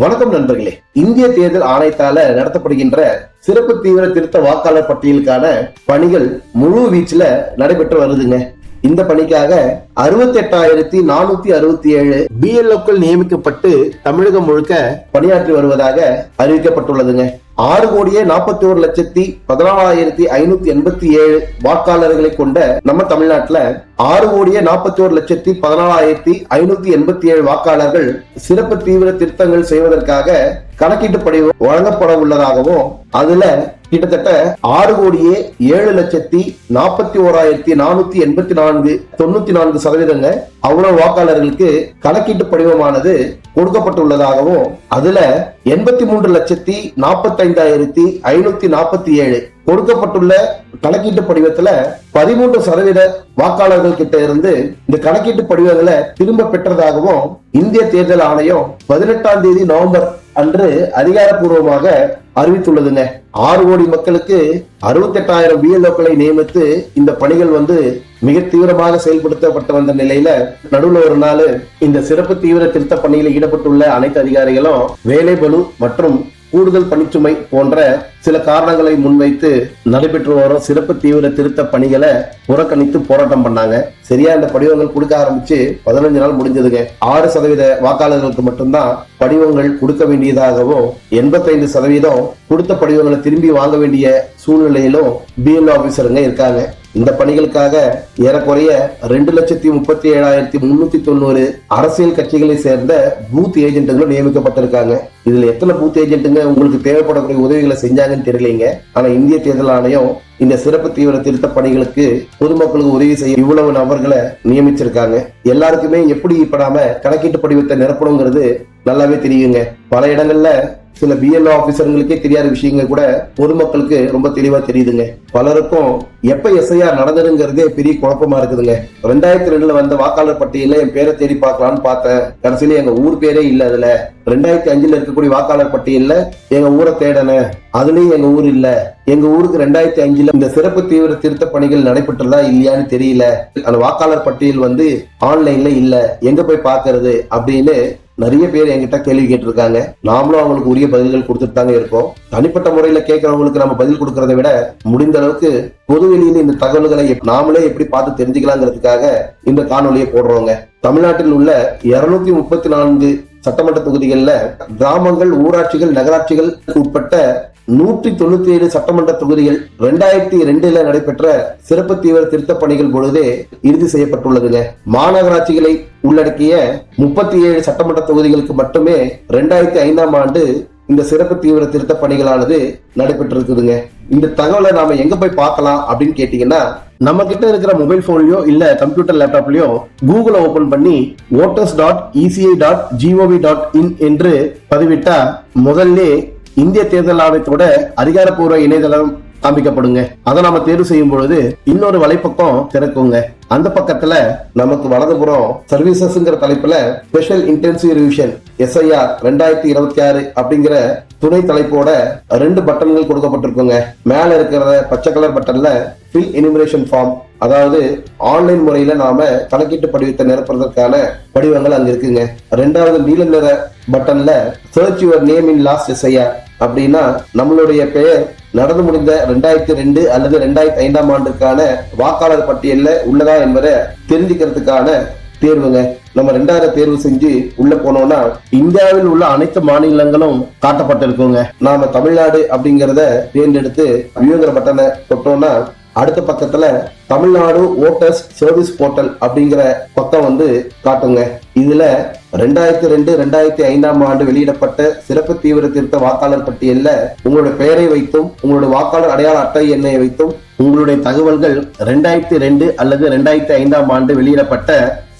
வணக்கம் நண்பர்களே. இந்திய தேர்தல் ஆணையத்தால நடத்தப்படுகின்ற சிறப்பு தீவிர திருத்த வாக்காளர் பட்டியலுக்கான பணிகள் முழு வீச்சுல நடைபெற்று வருதுங்க. இந்த பணிக்காக அறுபத்தி எட்டாயிரத்தி நானூத்தி அறுபத்தி ஏழு பிஎல்ஓக்கள் நியமிக்கப்பட்டு தமிழகம் முழுக்க பணியாற்றி வருவதாக அறிவிக்கப்பட்டுள்ளதுங்க. ஆறு கோடியே நாற்பத்தி ஒரு லட்சத்தி பதினாலாயிரத்தி ஐநூத்தி எண்பத்தி ஏழு வாக்காளர்களை கொண்ட நம்ம தமிழ்நாட்டுல ஆறு கோடியே நாற்பத்தி ஒரு லட்சத்தி பதினாலாயிரத்தி ஐநூத்தி எண்பத்தி ஏழு வாக்காளர்கள் சிறப்பு தீவிர திருத்தங்கள் செய்வதற்காக கணக்கீட்டு படிவம் வழங்கப்பட உள்ளதாகவும் அதுல கிட்டத்தட்ட ஆறு கோடியே ஏழு லட்சத்தி நாற்பத்தி ஓராயிரத்தி நானூத்தி எண்பத்தி நான்கு தொண்ணூத்தி நான்கு சதவீதங்க அவ்வளவு வாக்காளர்களுக்கு கணக்கீட்டு படிவமானது கொடுக்கப்பட்டுள்ளதாகவும் அதுல எண்பத்தி மூன்று லட்சத்தி நாற்பத்தி ஐந்தாயிரத்தி ஐநூத்தி நாற்பத்தி ஏழு கொடுக்கப்பட்டுள்ள கணக்கீட்டு படிவத்துல பதிமூன்று சதவீத வாக்காளர்கள் கிட்ட இருந்து இந்த கணக்கீட்டு படிவங்களை திரும்ப பெற்றதாகவும் இந்திய தேர்தல் ஆணையம் பதினெட்டாம் தேதி நவம்பர் அன்று அதிகாரப்பூர்வமாக அறிவித்துள்ளதுங்க. ஆறு கோடி மக்களுக்கு அறுபத்தி எட்டாயிரம் பிஎல்ஓக்களை நியமித்து இந்த பணிகள் வந்து மிக தீவிரமாக செயல்படுத்தப்பட்டு வந்த நிலையில நடுவுல ஒரு நாள் இந்த சிறப்பு தீவிர திருத்த பணியில் ஈடுபட்டுள்ள அனைத்து அதிகாரிகளும் வேலை பலு மற்றும் கூடுதல் பணிச்சுமை போன்ற சில காரணங்களை முன்வைத்து நடைபெற்று வரும் சிறப்பு தீவிர திருத்த பணிகளை புறக்கணித்து போராட்டம் பண்ணாங்க. சரியா இந்த படிவங்கள் கொடுக்க ஆரம்பிச்சு பதினஞ்சு நாள் முடிஞ்சதுங்க. ஆறு சதவீத வாக்காளர்களுக்கு மட்டும்தான் படிவங்கள் கொடுக்க வேண்டியதாகவும் எண்பத்தைந்து சதவீதம் கொடுத்த படிவங்களை திரும்பி வாங்க வேண்டிய சூழ்நிலையிலும் பிஎல்ஓ ஆபீசருங்க இருக்காங்க. இந்த பணிகளுக்காக ஏறக்குறைய ரெண்டு லட்சத்தி முப்பத்தி ஏழாயிரத்தி முன்னூத்தி தொண்ணூறு அரசியல் கட்சிகளை சேர்ந்த பூத் ஏஜென்ட்டுகளும் நியமிக்கப்பட்டிருக்காங்க. இதுல எத்தனை பூத் ஏஜென்ட்டுங்க உங்களுக்கு தேவைப்படக்கூடிய உதவிகளை செஞ்சாங்கன்னு தெரியலீங்க. ஆனா இந்திய தேர்தல் ஆணையம் இந்த சிறப்பு தீவிர திருத்த பணிகளுக்கு பொதுமக்களுக்கு உதவி செய்ய இவ்வளவு நபர்களை நியமிச்சிருக்காங்க. எல்லாருக்குமே எப்படி படாம கணக்கீட்டு படிவத்தை நிரப்பணுங்கிறது நல்லாவே தெரியுங்க. பல இடங்கள்ல சில பிஎல்ஓ ஆஃபீஸருங்களுக்கே தெரியாத விஷயங்கள் கூட பொதுமக்களுக்கு ரொம்ப தெளிவா தெரியுதுங்க. பலருக்கும் எப்ப எஸ்ஐஆர் நடந்ததுங்கிறதே பெரிய குழப்பமா இருக்குதுங்க. ரெண்டாயிரத்தி ரெண்டுல வந்த வாக்காளர் பட்டியல என் பேரை தேடி பார்க்கலாம்னு பார்த்தேன். கடைசியில எங்க ஊர் பேரே இல்ல அதுல. ரெண்டாயிரத்தி அஞ்சுல இருக்கக்கூடிய வாக்காளர் பட்டியல்ல எங்க ஊரை தேடன. அதுலயும் எங்க ஊர் இல்ல. எங்க ஊருக்கு ரெண்டாயிரத்தி அஞ்சுல இந்த சிறப்பு தீவிர திருத்த பணிகள் நடைபெற்றதா இல்லையான்னு தெரியல. அந்த வாக்காளர் பட்டியல் வந்து ஆன்லைன்ல இல்ல. எங்க போய் பாக்குறது அப்படின்னு நிறைய பேர் என்கிட்ட கேள்வி கேட்டிருக்காங்க. நாமளும் அவங்களுக்கு உரிய பதில்கள் கொடுத்துட்டு தாங்க இருக்கோம். தனிப்பட்ட முறையில கேட்கறவங்களுக்கு நம்ம பதில் கொடுக்கறத விட முடிந்த அளவுக்கு பொது வெளியில இந்த தகவல்களை எப்- நாமளே எப்படி பார்த்து தெரிஞ்சுக்கலாங்கிறதுக்காக இந்த காணொலியை போடுறோங்க. தமிழ்நாட்டில் உள்ள இருநூத்தி முப்பத்தி நான்கு சட்டமன்ற தொகுதிகளில் கிராமங்கள் ஊராட்சிகள் நகராட்சிகள் உட்பட்ட நூற்றி தொண்ணூத்தி ஏழு சட்டமன்ற தொகுதிகள் ரெண்டாயிரத்தி ரெண்டுல நடைபெற்ற சிறப்பு தீவிர திருத்த பணிகள் பொழுதே இறுதி செய்யப்பட்டுள்ளதுங்க. மாநகராட்சிகளை உள்ளடக்கிய முப்பத்தி ஏழு சட்டமன்ற தொகுதிகளுக்கு மட்டுமே ரெண்டாயிரத்தி ஐந்தாம் ஆண்டு இந்த சிறப்பு தீவிர திருத்த பணிகளானது நடைபெற்றிருக்குதுங்க. இந்த தகவலை நாம எங்க போய் பார்க்கலாம் அப்படின்னு கேட்டீங்கன்னா நம்ம கிட்ட இருக்கிற மொபைல் போன்லயோ இல்ல கம்ப்யூட்டர் லேப்டாப்லயோ கூகுளை ஓபன் பண்ணி voters dot ECI dot GOV dot in என்று பதிவிட்டா முதல்ல இந்திய தேர்தல் ஆணையத்தோட அதிகாரப்பூர்வ இணையதளம் காமிக்கப்படுங்க அதை நம்ம தேர்வு செய்யும் பொழுது இன்னொரு வலைப்பக்கம் திறக்குங்க. அந்த பக்கத்துல நமக்கு வலதுபுறம் சர்வீசஸ்ங்கிற தலைப்புல ஸ்பெஷல் இன்டென்சிவ் ரிவிஷன் எஸ்ஐஆர் ரெண்டாயிரத்தி இருபத்தி ஆறு அப்படிங்கிற துணை தலைப்போட ரெண்டு பட்டன்கள் கொடுக்கப்பட்டிருக்குங்க. மேல இருக்கிற பச்சை கலர் பட்டன்ல ஃபில் எனிமரேஷன் ஃபார்ம் அதாவது ஆன்லைன் முறையில நாம கணக்கீட்டு படிவத்தை நிரப்புறதற்கான படிவங்கள் அங்க இருக்குங்க. ரெண்டாவது நீல நிற பட்டன்ல search your name in last SIR அப்படின்னா நம்மளுடைய பெயர் நடந்து முடிந்த ரெண்டாயிரத்தி ரெண்டு அல்லது ரெண்டாயிரத்தி ஐந்தாம் ஆண்டுக்கான வாக்காளர் பட்டியலில் உள்ளதா என்பதை தெரிஞ்சுக்கிறதுக்கான தேர்வுங்க. நம்ம ரெண்டாயிரம் தேர்வு செஞ்சு உள்ள போனோம்னா இந்தியாவில் உள்ள அனைத்து மாநிலங்களும் காட்டப்பட்டிருக்குங்க. நாம தமிழ்நாடு அப்படிங்கறத தேர்ந்தெடுத்து வியூங்கிற பட்டனை தொட்டோம்னா அடுத்த பக்கத்துல தமிழ்நாடு ஓட்டர்ஸ் சர்வீஸ் போர்ட்டல் அப்படிங்கிற பக்கம் வந்து காட்டுங்க. இதுல ரெண்டாயிரத்தி ரெண்டு ரெண்டாயிரத்தி ஐந்தாம் ஆண்டு வெளியிடப்பட்ட சிறப்பு தீவிர திருத்த வாக்காளர் பட்டியலில் உங்களுடைய பெயரை வைத்தும் உங்களுடைய வாக்காளர் அடையாள அட்டை எண்ணை வைத்தும் உங்களுடைய தகவல்கள் ரெண்டாயிரத்தி ரெண்டு அல்லது ரெண்டாயிரத்தி ஐந்தாம் ஆண்டு வெளியிடப்பட்ட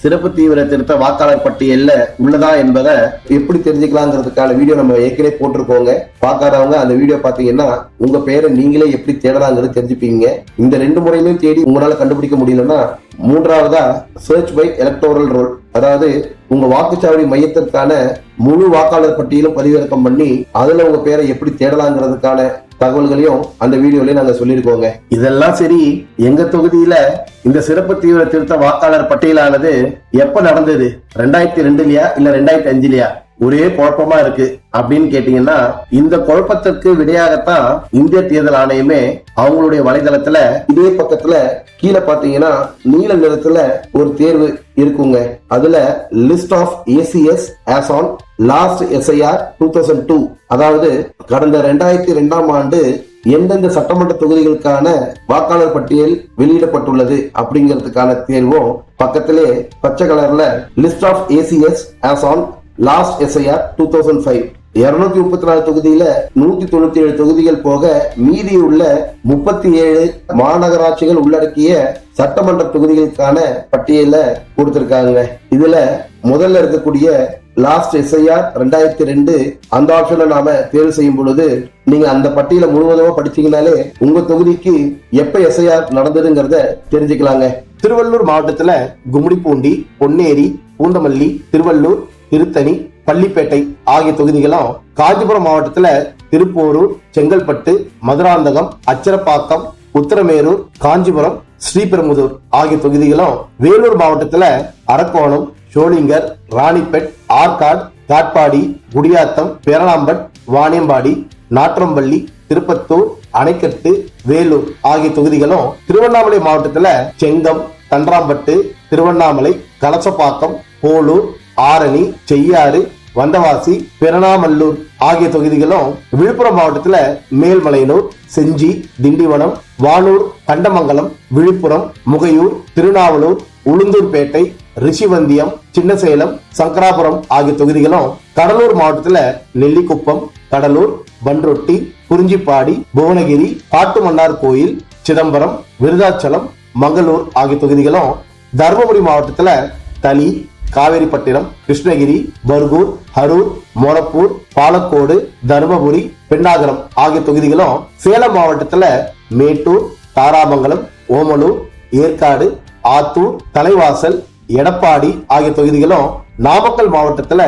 சிறப்பு தீவிர திருத்த வாக்காளர் பட்டியல்ல உள்ளதா என்பதை எப்படி தெரிஞ்சுக்கலாங்கிறதுக்கான வீடியோ நம்ம ஏற்கனவே போட்டிருக்கோங்க. பார்க்காதவங்க அந்த வீடியோ பாத்தீங்கன்னா உங்க பெயரை நீங்களே எப்படி தேடலாங்கிறது தெரிஞ்சுப்பீங்க. இந்த ரெண்டு முறையிலும் தேடி உங்களால கண்டுபிடிக்க முடியலன்னா மூன்றாவதா சர்ச் பை எலக்டோரல் ரோல் அதாவது உங்க வாக்குச்சாவடி மையத்திற்கான முழு வாக்காளர் பட்டியலும் பதிவிறக்கம் பண்ணி அதுல உங்க பேரை எப்படி தேடலாங்கிறதுக்கான தகவல்களையும் அந்த வீடியோலயே நாங்க சொல்லியிருக்கோங்க. இதெல்லாம் சரி எங்க தொகுதியில இந்த சிறப்பு தீவிர திருத்த வாக்காளர் பட்டியலானது எப்ப நடந்தது? ரெண்டாயிரத்தி ரெண்டுலயா இல்ல ரெண்டாயிரத்தி அஞ்சுலயா? ஒரே குழப்பமா இருக்கு. அப்படின்னு கேட்டீங்கன்னா இந்த குழப்பத்திற்கு விடையாகத்தான் இந்திய தேர்தல் ஆணையமே அவங்களுடைய வலைதளத்துல இதே பக்கத்துல கீழே பாத்தீங்கன்னா நீல நிறத்துல ஒரு தேர்வு இருக்குங்க. அதுல list of ACs as on last SIR two thousand two அதாவது கடந்த ரெண்டாயிரத்தி ரெண்டாம் ஆண்டு எந்தெந்த சட்டமன்ற தொகுதிகளுக்கான வாக்காளர் பட்டியல் வெளியிடப்பட்டுள்ளது அப்படிங்கிறதுக்கான தேர்வும் பக்கத்திலே பச்சை கலர்ல list of ACs as on last SIR two thousand five இருநூத்தி முப்பத்தி நாலு தொகுதியில நூத்தி தொண்ணூத்தி ஏழு தொகுதிகள் போக மீதி உள்ள முப்பத்தி ஏழு மாநகராட்சிகள் உள்ளடக்கிய சட்டமன்ற தொகுதிகளுக்கான பட்டியல கொடுத்திருக்காங்க. இதுல முதல்ல இருக்கக்கூடிய லாஸ்ட் எஸ்ஐஆர் ரெண்டாயிரத்தி ரெண்டு அந்த ஆப்ஷனை நாம தேர்வு செய்யும் பொழுது நீங்க அந்த பட்டியலை முழுவதுமா படிச்சீங்கனாலே உங்க தொகுதிக்கு எப்ப எஸ்ஐஆர் நடந்ததுங்கிறத தெரிஞ்சுக்கலாங்க. திருவள்ளூர் மாவட்டத்துல கும்மிடிப்பூண்டி பொன்னேரி பூந்தமல்லி திருவள்ளூர் திருத்தணி பள்ளிப்பேட்டை ஆகிய தொகுதிகளும் காஞ்சிபுரம் மாவட்டத்துல திருப்போரூர் செங்கல்பட்டு மதுராந்தகம் அச்சரப்பாக்கம் உத்தரமேரூர் காஞ்சிபுரம் ஸ்ரீபெரும்புதூர் ஆகிய தொகுதிகளும் வேலூர் மாவட்டத்துல அரக்கோணம் ஷோலிங்கர் ராணிப்பெட் ஆற்காடு காட்பாடி குடியாத்தம் பேரணாம்பட் வாணியம்பாடி நாற்றம்பள்ளி திருப்பத்தூர் அணைக்கட்டு வேலூர் ஆகிய தொகுதிகளும் திருவண்ணாமலை மாவட்டத்துல செங்கம் தன்றாம்பட்டு திருவண்ணாமலை கலசப்பாக்கம் போலூர் ஆரணி செய்யாறு வந்தவாசி பெரணாமல்லூர் ஆகிய தொகுதிகளும் விழுப்புரம் மாவட்டத்துல மேல்மலையனூர் செஞ்சி திண்டிவனம் வானூர் கண்டமங்கலம் விழுப்புரம் முகையூர் திருநாவலூர் உளுந்தூர்பேட்டை ரிஷிவந்தியம் சின்னசேலம் சங்கராபுரம் ஆகிய தொகுதிகளும் கடலூர் மாவட்டத்துல நெல்லிக்குப்பம் கடலூர் பன்ரொட்டி குறிஞ்சிப்பாடி புவனகிரி காட்டுமன்னார் கோயில் சிதம்பரம் விருதாச்சலம் மங்களூர் ஆகிய தொகுதிகளும் தருமபுரி மாவட்டத்துல தளி காவேரிப்பட்டினம் கிருஷ்ணகிரி பர்கூர் அரூர் மொரப்பூர் பாலக்கோடு தருமபுரி பெண்ணாகரம் ஆகிய தொகுதிகளும் சேலம் மாவட்டத்துல மேட்டூர் தாராமங்கலம் ஓமலூர் ஏற்காடு ஆத்தூர் தலைவாசல் எடப்பாடி ஆகிய தொகுதிகளும் நாமக்கல் மாவட்டத்துல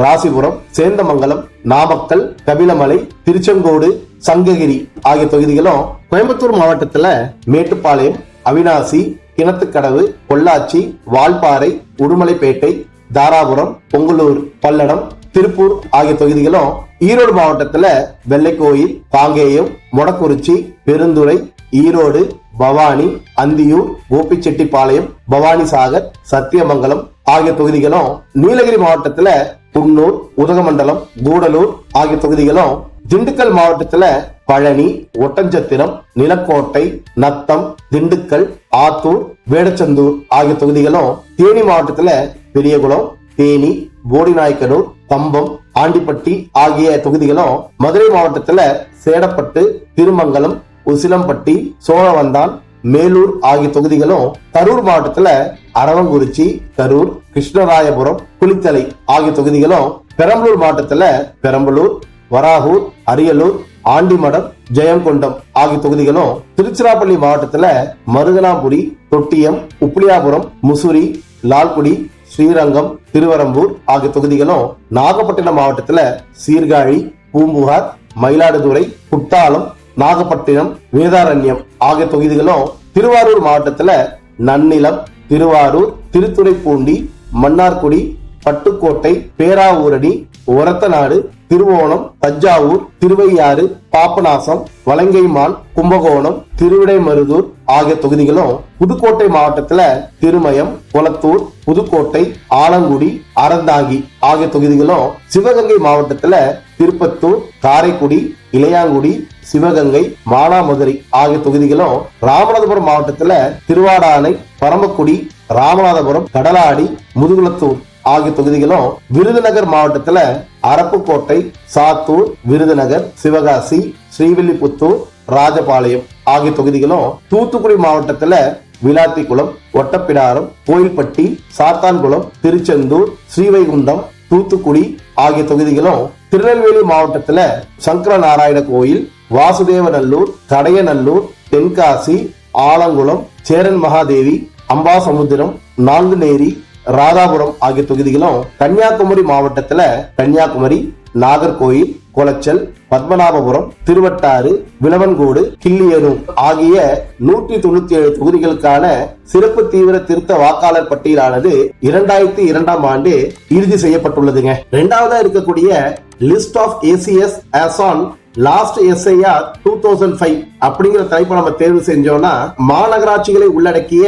ராசிபுரம் சேந்தமங்கலம் நாமக்கல் கபிலமலை திருச்செங்கோடு சங்ககிரி ஆகிய தொகுதிகளும் கோயம்புத்தூர் மாவட்டத்துல மேட்டுப்பாளையம் அவினாசி கிணத்துக்கடவு பொள்ளாச்சி வால்பாறை உடுமலைப்பேட்டை தாராபுரம் பொங்கலூர் பல்லடம் திருப்பூர் ஆகிய தொகுதிகளும் ஈரோடு மாவட்டத்துல வெள்ளைக்கோயில் காங்கேயம் மொடக்குறிச்சி பெருந்துறை ஈரோடு பவானி அந்தியூர் கோபிச்செட்டிப்பாளையம் பவானி சாகர் சத்தியமங்கலம் ஆகிய தொகுதிகளும் நீலகிரி மாவட்டத்துல குன்னூர் உதகமண்டலம் கூடலூர் ஆகிய தொகுதிகளும் திண்டுக்கல் மாவட்டத்துல பழனி ஒட்டஞ்சத்திரம் நிலக்கோட்டை நத்தம் திண்டுக்கல் ஆத்தூர் வேடச்சந்தூர் ஆகிய தொகுதிகளும் தேனி மாவட்டத்துல பெரியகுளம் தேனி போடிநாயக்கனூர் கம்பம் ஆண்டிப்பட்டி ஆகிய தொகுதிகளும் மதுரை மாவட்டத்துல சேடப்பட்டு திருமங்கலம் உசிலம்பட்டி சோழவந்தான் மேலூர் ஆகிய தொகுதிகளும் கரூர் மாவட்டத்துல அரவங்குறிச்சி கரூர் கிருஷ்ணராயபுரம் குளித்தலை ஆகிய தொகுதிகளும் பெரம்பலூர் மாவட்டத்துல பெரம்பலூர் வராகூர் அரியலூர் ஆண்டிமடம் ஜெயங்கொண்டம் ஆகிய தொகுதிகளும் திருச்சிராப்பள்ளி மாவட்டத்துல மருதனாபுரி தொட்டியம் உப்பிலியாபுரம் முசுரி லால்குடி ஸ்ரீரங்கம் திருவரம்பூர் ஆகிய தொகுதிகளும் நாகப்பட்டினம் மாவட்டத்துல சீர்காழி பூம்புகார் மயிலாடுதுறை குட்டாலம் நாகப்பட்டினம் வேதாரண்யம் ஆகிய தொகுதிகளும் திருவாரூர் மாவட்டத்துல நன்னிலம் திருவாரூர் திருத்துறைப்பூண்டி மன்னார்குடி பட்டுக்கோட்டை பேராவூரணி ஒரத்தநாடு திருவோணம் தஞ்சாவூர் திருவையாறு பாபநாசம் வலங்கைமான் கும்பகோணம் திருவிடைமருதூர் ஆகிய தொகுதிகளும் புதுக்கோட்டை மாவட்டத்துல திருமயம் குளத்தூர் புதுக்கோட்டை ஆலங்குடி அறந்தாங்கி ஆகிய தொகுதிகளும் சிவகங்கை மாவட்டத்துல திருப்பத்தூர் காரைக்குடி இளையாங்குடி சிவகங்கை மானாமதுரை ஆகிய தொகுதிகளும் ராமநாதபுரம் மாவட்டத்துல திருவாடானை பரமக்குடி ராமநாதபுரம் கடலாடி முதுகுளத்தூர் ஆகிய தொகுதிகளும் விருதுநகர் மாவட்டத்துல அரப்புக்கோட்டை சாத்தூர் விருதுநகர் சிவகாசி ஸ்ரீவில்லிபுத்தூர் ராஜபாளையம் ஆகிய தொகுதிகளும் தூத்துக்குடி மாவட்டத்துல விளாத்திக்குளம் ஒட்டப்பிடாரம் கோயில்பட்டி சாத்தான்குளம் திருச்செந்தூர் ஸ்ரீவைகுண்டம் தூத்துக்குடி ஆகிய தொகுதிகளும் திருநெல்வேலி மாவட்டத்துல சங்கர நாராயண கோயில் வாசுதேவநல்லூர் கடையநல்லூர் தென்காசி ஆலங்குளம் சேரன் மகாதேவி அம்பாசமுத்திரம் நாங்குநேரி ராதாபுரம் ஆகிய தொகுதிகளும் கன்னியாகுமரி மாவட்டத்துல கன்னியாகுமரி நாகர்கோயில் குளச்சல் பத்மநாபபுரம் திருவட்டாறு விளவன்கோடு கிள்ளியனூர் ஆகிய நூற்றி தொண்ணூத்தி ஏழு தொகுதிகளுக்கான சிறப்பு தீவிர திருத்த வாக்காளர் பட்டியலானது இரண்டாயிரத்தி இரண்டாம் ஆண்டு இறுதி செய்யப்பட்டுள்ளதுங்க. இரண்டாவதா இருக்கக்கூடிய list of ACs as on last SIR two thousand five அப்படிங்கிற தலைப்பை நம்ம தேர்வு செஞ்சோம்னா மாநகராட்சிகளை உள்ளடக்கிய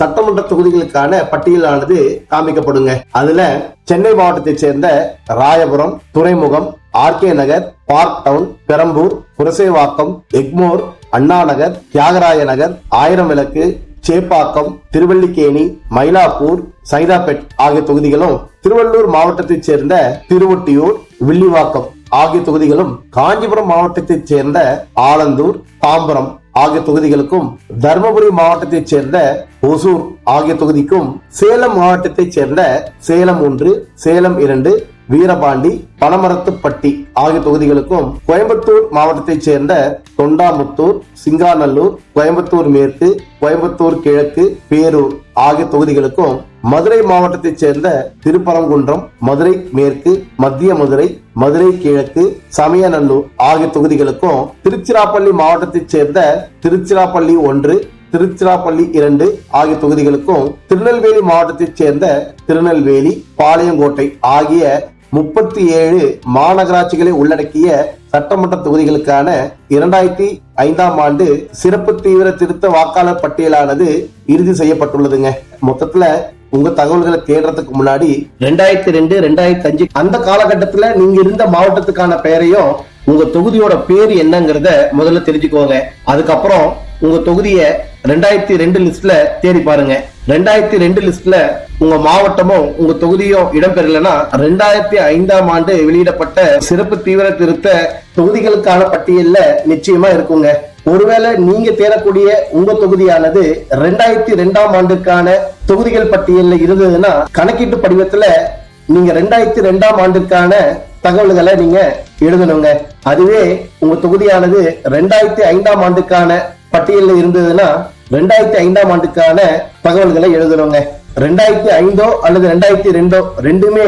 சட்டமன்ற தொகுதிகளுக்கான பட்டியலானது காமிக்கப்படுங்க அதுல சென்னை மாவட்டத்தைச் சேர்ந்த ராயபுரம் துறைமுகம் RK Nagar park down Perambur Purasawalkam Egmore Anna Nagar Thyagaraya Nagar ஆயிரம் விளக்கு சேப்பாக்கம் திருவல்லிக்கேணி மயிலாப்பூர் சைதாபேட் ஆகிய தொகுதிகளும் திருவள்ளூர் மாவட்டத்தைச் சேர்ந்த திருவொட்டியூர் வில்லிவாக்கம் ஆகிய தொகுதிகளும் காஞ்சிபுரம் மாவட்டத்தைச் சேர்ந்த ஆலந்தூர் தாம்பரம் ஆகிய தொகுதிகளுக்கும் தருமபுரி மாவட்டத்தைச் சேர்ந்த ஒசூர் ஆகிய தொகுதிக்கும் சேலம் மாவட்டத்தைச் சேர்ந்த சேலம் ஒன்று சேலம் இரண்டு வீரபாண்டி பனமரத்துப்பட்டி ஆகிய தொகுதிகளுக்கும் கோயம்புத்தூர் மாவட்டத்தைச் சேர்ந்த தொண்டாமுத்தூர் சிங்காநல்லூர் கோயம்புத்தூர் மேற்கு கோயம்புத்தூர் கிழக்கு பேரூர் ஆகிய தொகுதிகளுக்கும் மதுரை மாவட்டத்தைச் சேர்ந்த திருப்பரங்குன்றம் மதுரை மேற்கு மத்திய மதுரை மதுரை கிழக்கு சமயநல்லூர் ஆகிய தொகுதிகளுக்கும் திருச்சிராப்பள்ளி மாவட்டத்தைச் சேர்ந்த திருச்சிராப்பள்ளி ஒன்று திருச்சிராப்பள்ளி இரண்டு ஆகிய தொகுதிகளுக்கும் திருநெல்வேலி மாவட்டத்தைச் சேர்ந்த திருநெல்வேலி பாளையங்கோட்டை ஆகிய முப்பத்தி ஏழு மாநகராட்சிகளை உள்ளடக்கிய சட்டமன்ற தொகுதிகளுக்கான இரண்டாயிரத்தி ஐந்தாம் ஆண்டு சிறப்பு தீவிர திருத்த வாக்காளர் பட்டியலானது இறுதி செய்யப்பட்டுள்ளதுங்க. மொத்தத்துல உங்க தகவல்களை தேடுறதுக்கு முன்னாடி ரெண்டாயிரத்தி ரெண்டு ரெண்டாயிரத்தி அஞ்சு அந்த காலகட்டத்துல நீங்க இருந்த மாவட்டத்துக்கான பெயரையும் உங்க தொகுதியோட பேர் என்னங்கிறத முதல்ல தெரிஞ்சுக்கோங்க. அதுக்கப்புறம் உங்க தொகுதிய ரெண்டாயிரத்தி ரெண்டு லிஸ்ட்ல தேடி பாருங்க. ரெண்டாயிரத்தி ரெண்டு லிஸ்ட்ல உங்க மாவட்டமும் உங்க தொகுதியும் இடம்பெறலன்னா ரெண்டாயிரத்தி ஐந்தாம் ஆண்டு வெளியிடப்பட்ட சிறப்பு தீவிர திருத்த தொகுதிகளுக்கான பட்டியல்ல நிச்சயமா இருக்குங்க. ஒருவேளை நீங்க தேடக்கூடிய உங்க தொகுதியானது ரெண்டாயிரத்தி ரெண்டாம் ஆண்டுக்கான தொகுதிகள் பட்டியலில் இருந்ததுன்னா கணக்கீட்டு படிவத்துல நீங்க ரெண்டாயிரத்தி ரெண்டாம் ஆண்டுக்கான தகவல்களை நீங்க எழுதணுங்க. அதுவே உங்க தொகுதியானது ரெண்டாயிரத்தி ஐந்தாம் ஆண்டுக்கான பட்டியலில் இருந்ததுன்னா ரெண்டாயிரத்தி ஐந்தாம் ஆண்டுக்கான தகவல்களை எழுதணுங்க. ரெண்டாயிரத்தி ஐந்தோ அல்லது ரெண்டாயிரத்தி ரெண்டோ ரெண்டுமே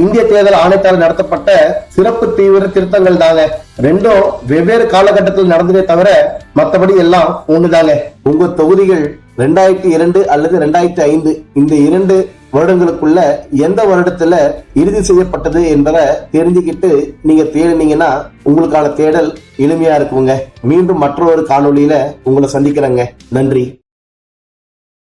இந்திய தேர்தல் ஆணையத்தால் நடத்தப்பட்ட சிறப்பு தீவிர திருத்தங்கள் தாங்க. ரெண்டும் வெவ்வேறு காலகட்டத்தில் நடந்ததே தவிர மற்றபடி எல்லாம் ஒண்ணுதாங்க. உங்க தொகுதிகள் ரெண்டாயிரத்தி இரண்டு அல்லது ரெண்டாயிரத்தி ஐந்து இந்த இரண்டு வருடங்களுக்குள்ள எந்த வருடத்துல இறுதி செய்யப்பட்டது என்பதை தெரிஞ்சுக்கிட்டு நீங்க தேடினீங்கன்னா உங்களுக்கான தேடல் எளிமையா இருக்குங்க. மீண்டும் மற்றொரு காணொலியில உங்களை சந்திக்கிறேங்க. நன்றி.